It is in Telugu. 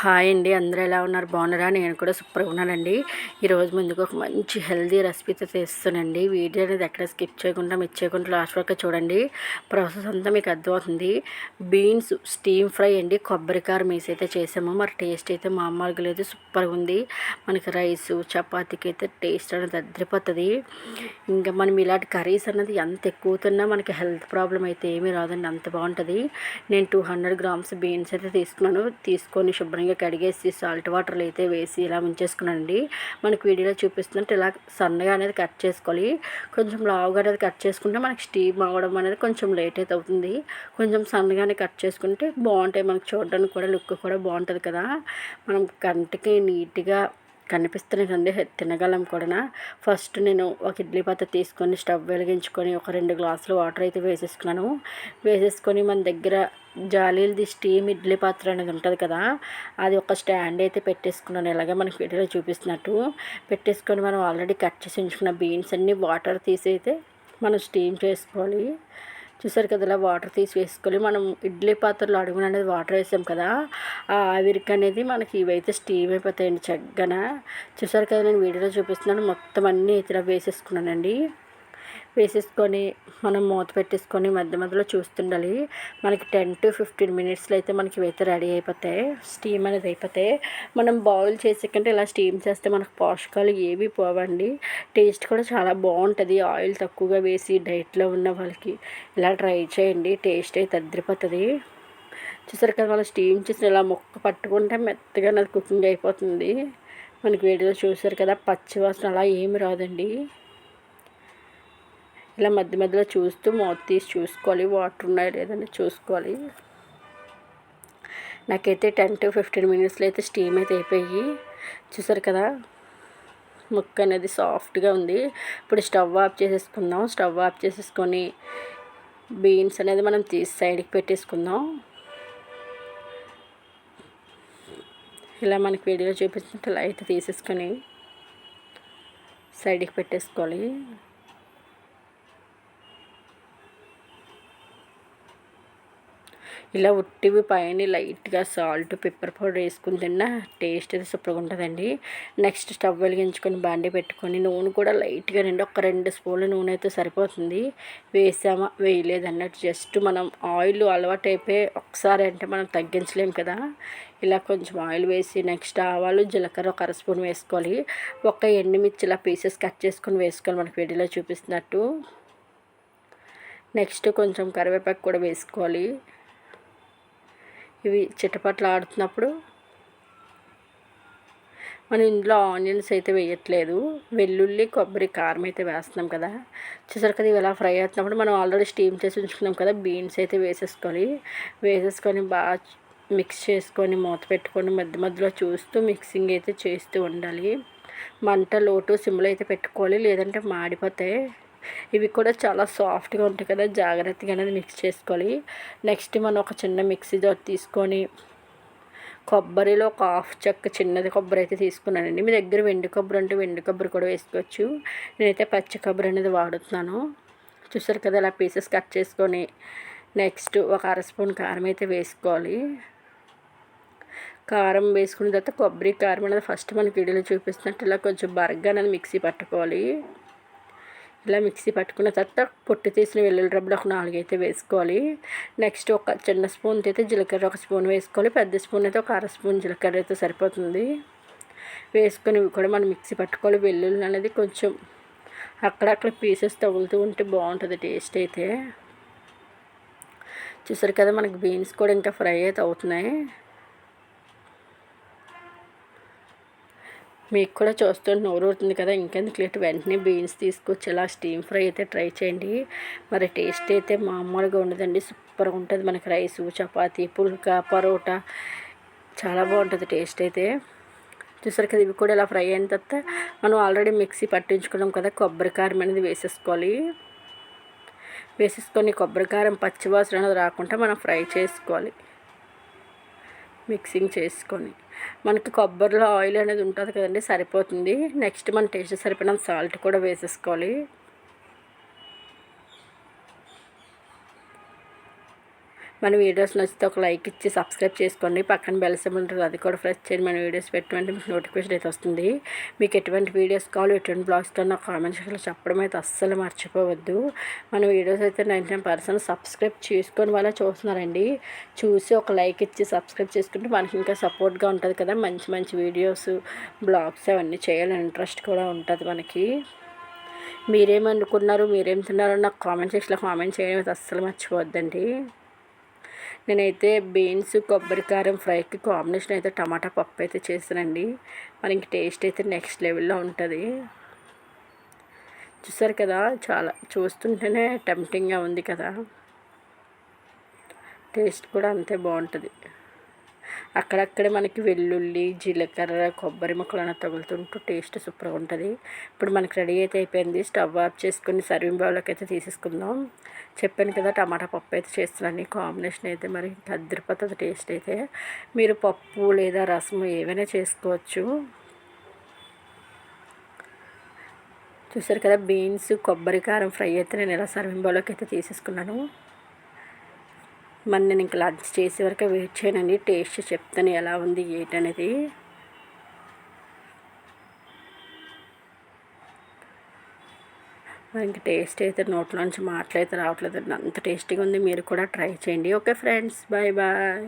హాయ్ అండి. అందరూ ఎలా ఉన్నారు? బాగున్నారా? నేను కూడా సూపర్గా ఉన్నానండి. ఈరోజు ముందుకు ఒక మంచి హెల్దీ రెసిపీతో చేస్తానండి వీడియో అనేది ఎక్కడ స్కిప్ చేయకుండా మిస్ చేయకుండా లాస్ట్ వరకు చూడండి. ప్రాసెస్ అంతా మీకు అర్థమవుతుంది. బీన్స్ స్టీమ్ ఫ్రై అండి. కొబ్బరికారం మీసైతే అయితే చేసాము. మరి టేస్ట్ అయితే మామూలుగా లేదు. సూపర్గా ఉంది. మనకి రైస్ చపాతీకి అయితే టేస్ట్ అనేది అద్దరిపోతుంది ఇంకా మనం ఇలాంటి కర్రీస్ అన్నది ఎంత ఎక్కువ తిన్నా మనకి హెల్త్ ప్రాబ్లం అయితే ఏమీ రాదండి. అంత బాగుంటుంది. నేను టూ హండ్రెడ్ గ్రామ్స్ బీన్స్ అయితే తీసుకున్నాను. తీసుకొని శుభ్రంగా శుభ్రంగా కడిగేసి సాల్ట్ వాటర్లో అయితే వేసి ఇలా ఉంచేసుకున్నానండి మనకి వీడియోలో చూపిస్తున్నట్టు ఇలా సన్నగా అనేది కట్ చేసుకోవాలి. కొంచెం లావుగా అనేది కట్ చేసుకుంటే మనకి స్టీమ్ అవ్వడం అనేది కొంచెం లేట్ అయితే అవుతుంది. కొంచెం సన్నగానే కట్ చేసుకుంటే బాగుంటాయి. మనకి చూడడానికి కూడా లుక్ కూడా బాగుంటుంది కదా. మనం కంటికి నీట్గా కనిపిస్తున్నాయి తినగలం కూడా ఫస్ట్ నేను ఒక ఇడ్లీ పాత్ర తీసుకొని స్టవ్ వెలిగించుకొని ఒక రెండు గ్లాసులు వాటర్ అయితే వేసేసుకున్నాను. వేసేసుకొని మన దగ్గర జాలీలది స్టీమ్ ఇడ్లీ పాత్ర అనేది ఉంటుంది కదా అది ఒక స్టాండ్ అయితే పెట్టేసుకున్నాను. ఇలాగే మనకి వీడియోలో చూపిస్తున్నట్టు పెట్టేసుకొని మనం ఆల్రెడీ కట్ చేసి ఉంచుకున్న బీన్స్ అన్నీ వాటర్ తీసి అయితే మనం స్టీమ్ చేసుకోవాలి. చూసారు కదా ఇలా వాటర్ తీసి వేసుకొని మనం ఇడ్లీ పాత్రలో అడుగున అనేది వాటర్ వేసాం కదా ఆ ఆవిరికి అనేది మనకి ఇవైతే స్టీమ్ అయిపోతాయండి చక్కన చూసారు కదా నేను వీడియోలో చూపిస్తున్నాను మొత్తం అన్నీ ఇతర వేసేసుకున్నానండి. వేసేసుకొని మనం మూత పెట్టేసుకొని మధ్య మధ్యలో చూస్తుండాలి. మనకి టెన్ టు ఫిఫ్టీన్ మినిట్స్లో అయితే మనకి ఇవైతే రెడీ అయిపోతాయి స్టీమ్ అనేది అయిపోతాయి మనం బాయిల్ చేసే కంటే ఇలా స్టీమ్ చేస్తే మనకు పోషకాలు ఏవి పోవండి. టేస్ట్ కూడా చాలా బాగుంటుంది. ఆయిల్ తక్కువగా వేసి డైట్లో ఉన్న వాళ్ళకి ఇలా ట్రై చేయండి. టేస్ట్ అయితే అద్దరిపోతుంది చూసారు కదా మనం స్టీమ్ చేసిన ఇలా ముక్క పట్టుకుంటే మెత్తగా అది కుకింగ్ అయిపోతుంది. మనకి వీడియోలో చూసారు కదా పచ్చివాసన అలా ఏమి రాదండి. ఇలా మధ్య మధ్యలో చూస్తూ మూత తీసి చూసుకోవాలి. వాటర్ ఉన్నాయో లేదని చూసుకోవాలి. నాకైతే టెన్ టు ఫిఫ్టీన్ మినిట్స్లో అయితే స్టీమ్ అయితే అయిపోయి చూసారు కదా? ముక్క అనేది సాఫ్ట్గా ఉంది. ఇప్పుడు స్టవ్ ఆఫ్ చేసేసుకుందాం. స్టవ్ ఆఫ్ చేసేసుకొని బీన్స్ అనేది మనం తీసి సైడ్కి పెట్టేసుకుందాం. ఇలా మనకి వీడియోలో చూపించినట్టు లైట్ తీసేసుకొని సైడ్కి పెట్టేసుకోవాలి. ఇలా ఉట్టివి పైన లైట్గా సాల్ట్ పెప్పర్ పౌడర్ వేసుకుని తిన్నా టేస్ట్ అయితే సూపర్గా ఉంటుందండి. నెక్స్ట్ స్టవ్ వెలిగించుకొని బాండి పెట్టుకొని నూనె కూడా లైట్గా రెండు ఒక రెండు స్పూన్ల నూనె అయితే సరిపోతుంది. వేసామా? వేయలేదు అన్నట్టు జస్ట్ మనం ఆయిల్ అలవాటు అయిపోయి ఒకసారి అంటే మనం తగ్గించలేము కదా. ఇలా కొంచెం ఆయిల్ వేసి నెక్స్ట్ ఆవాలు జీలకర్ర ఒక అర స్పూన్ వేసుకోవాలి. ఒక ఎండుమిర్చి ఇలా పీసెస్ కట్ చేసుకొని వేసుకోవాలి మనకి వీడియోలో చూపిస్తున్నట్టు. నెక్స్ట్ కొంచెం కరివేపాకు కూడా వేసుకోవాలి. ఇవి చిట్టపట్లు ఆడుతున్నప్పుడు మనం ఇందులో ఆనియన్స్ అయితే వేయట్లేదు. వెల్లుల్లి కొబ్బరి కారం అయితే వేస్తున్నాం కదా. చూసారు కదా ఇవి ఇలా ఫ్రై అవుతున్నప్పుడు మనం ఆల్రెడీ స్టీమ్ చేసి ఉంచుకున్నాం కదా బీన్స్ అయితే వేసేసుకొని వేసేసుకొని బాగా మిక్స్ చేసుకొని మూత పెట్టుకొని మధ్య మధ్యలో చూస్తూ మిక్సింగ్ అయితే చేస్తూ ఉండాలి. మంట లోటు సిమ్లో అయితే పెట్టుకోవాలి లేదంటే మాడిపోతాయి ఇవి కూడా చాలా సాఫ్ట్గా ఉంటాయి కదా జాగ్రత్తగా అనేది మిక్స్ చేసుకోవాలి. నెక్స్ట్ మనం ఒక చిన్న మిక్సీ జార్ తీసుకొని కొబ్బరిలో ఒక హాఫ్ చెక్క చిన్నది కొబ్బరి అయితే తీసుకున్నానండి. మీ దగ్గర వెండి కొబ్బరి అంటే వెండి కొబ్బరి కూడా వేసుకోవచ్చు. నేనైతే పచ్చి కొబ్బరి అనేది వాడుతున్నాను. చూసారు కదా ఇలా పీసెస్ కట్ చేసుకొని నెక్స్ట్ ఒక అర స్పూన్ కారం అయితే వేసుకోవాలి. కారం వేసుకున్న తర్వాత కొబ్బరి కారం అనేది ఫస్ట్ మనకి ఇడిలో చూపిస్తున్నట్టు ఇలా కొంచెం బరగ్గా అనేది మిక్సీ పట్టుకోవాలి. ఇలా మిక్సీ పట్టుకున్న తర్వాత పొట్టు తీసిన వెల్లుల్లి రబ్బలు ఒక నాలుగు అయితే వేసుకోవాలి. నెక్స్ట్ ఒక చిన్న స్పూన్ అయితే జీలకర్ర ఒక స్పూన్ వేసుకోవాలి. పెద్ద స్పూన్ అయితే ఒక అర స్పూన్ జీలకర్ర అయితే సరిపోతుంది. వేసుకొని కూడా మనం మిక్సీ పట్టుకోవాలి. వెల్లుల్లి అనేది కొంచెం అక్కడక్కడ పీసెస్ తగులుతూ ఉంటే బాగుంటుంది టేస్ట్ అయితే. చూసారు కదా మనకి బీన్స్ కూడా ఇంకా ఫ్రై అయితే అవుతున్నాయి. మీకు కూడా చూస్తుంటే నోరూరుతుంది కదా ఇంకెందుకు లేట్? వెంటనే బీన్స్ తీసుకొచ్చి ఇలా స్టీమ్ ఫ్రై అయితే ట్రై చేయండి. మరి టేస్ట్ అయితే మామూలుగా ఉండదండి సూపర్గా ఉంటుంది మనకి రైస్ చపాతీ పుల్కా పరోటా. చాలా బాగుంటుంది టేస్ట్ అయితే. చూసారు కదా ఇవి కూడా ఇలా ఫ్రై అయిన తర్వాత మనం ఆల్రెడీ మిక్సీ పట్టించుకున్నాం కదా కొబ్బరి కారం అనేది వేసేసుకోవాలి. వేసేసుకొని కొబ్బరి కారం పచ్చివాసన అనేది రాకుండా మనం ఫ్రై చేసుకోవాలి. మిక్సింగ్ చేసుకొని. మనకి కొబ్బరిలో ఆయిల్ అనేది ఉంటుంది కదండి సరిపోతుంది. నెక్స్ట్ మన టేస్ట్ సరిపోయిన సాల్ట్ కూడా వేసేసుకోవాలి. మన వీడియోస్ నచ్చితే ఒక లైక్ ఇచ్చి సబ్స్క్రైబ్ చేసుకోండి. పక్కన బెల్ సింబల్ ఉంటుంది అది కూడా ప్రెస్ చేయండి. మన వీడియోస్ పెట్టమంటే మీకు నోటిఫికేషన్ అయితే వస్తుంది. మీకు ఎటువంటి వీడియోస్ కావాలి ఎటువంటి బ్లాగ్స్ కావాలి నాకు కామెంట్ సెక్షన్లో చెప్పడం అయితే అస్సలు మర్చిపోవద్దు. మన వీడియోస్ అయితే నైంటీ నైన్ పర్సెంట్ సబ్స్క్రైబ్ చేసుకొని వాళ్ళ చూస్తున్నారండి. చూసి ఒక లైక్ ఇచ్చి సబ్స్క్రైబ్ చేసుకుంటే మనకి ఇంకా సపోర్ట్గా ఉంటుంది కదా. మంచి మంచి వీడియోస్ బ్లాగ్స్ అవన్నీ చేయాలని ఇంట్రెస్ట్ కూడా ఉంటుంది మనకి. మీరేమనుకున్నారు మీరేం తిన్నారో నాకు కామెంట్ సెక్షన్లో కామెంట్ చేయడం అయితే అస్సలు మర్చిపోవద్దండి. నేనైతే బీన్స్ కొబ్బరి కారం ఫ్రైకి కాంబినేషన్ అయితే టమాటా పప్పు అయితే చేసానండి మనకి టేస్ట్ అయితే నెక్స్ట్ లెవెల్లో ఉంటుంది. చూసారు కదా చాలా చూస్తుంటేనే టెంప్టింగ్గా ఉంది కదా. టేస్ట్ కూడా అంతే బాగుంటుంది. అక్కడక్కడే మనకి వెల్లుల్లి జీలకర్ర కొబ్బరి ముక్కలు తగులుతుంటూ టేస్ట్ సూపర్గా ఉంటుంది. ఇప్పుడు మనకి రెడీ అయితే అయిపోయింది. స్టవ్ ఆఫ్ చేసుకుని సర్వింగ్ బౌల్లోకి అయితే తీసేసుకుందాం. చెప్పాను కదా టమాటా పప్పు అయితే చేస్తున్నాను. కాంబినేషన్ అయితే మరి అద్దరిపోతుంది టేస్ట్ అయితే. మీరు పప్పు లేదా రసము ఏవైనా చేసుకోవచ్చు. చూసారు కదా బీన్స్ కొబ్బరి కారం ఫ్రై అయితే నేను ఇలా సర్వింగ్ బౌల్లోకి అయితే తీసేసుకున్నాను. మరి నేను ఇంకా లంచ్ చేసే వరకు వెయిట్ చేయనండి. టేస్ట్ చెప్తాను ఎలా ఉంది ఏంటనేది. ఇంకా టేస్ట్ అయితే నోట్లోంచి మాటలైతే రావట్లేదు. అంత టేస్టీగా ఉంది. మీరు కూడా ట్రై చేయండి. Okay friends bye bye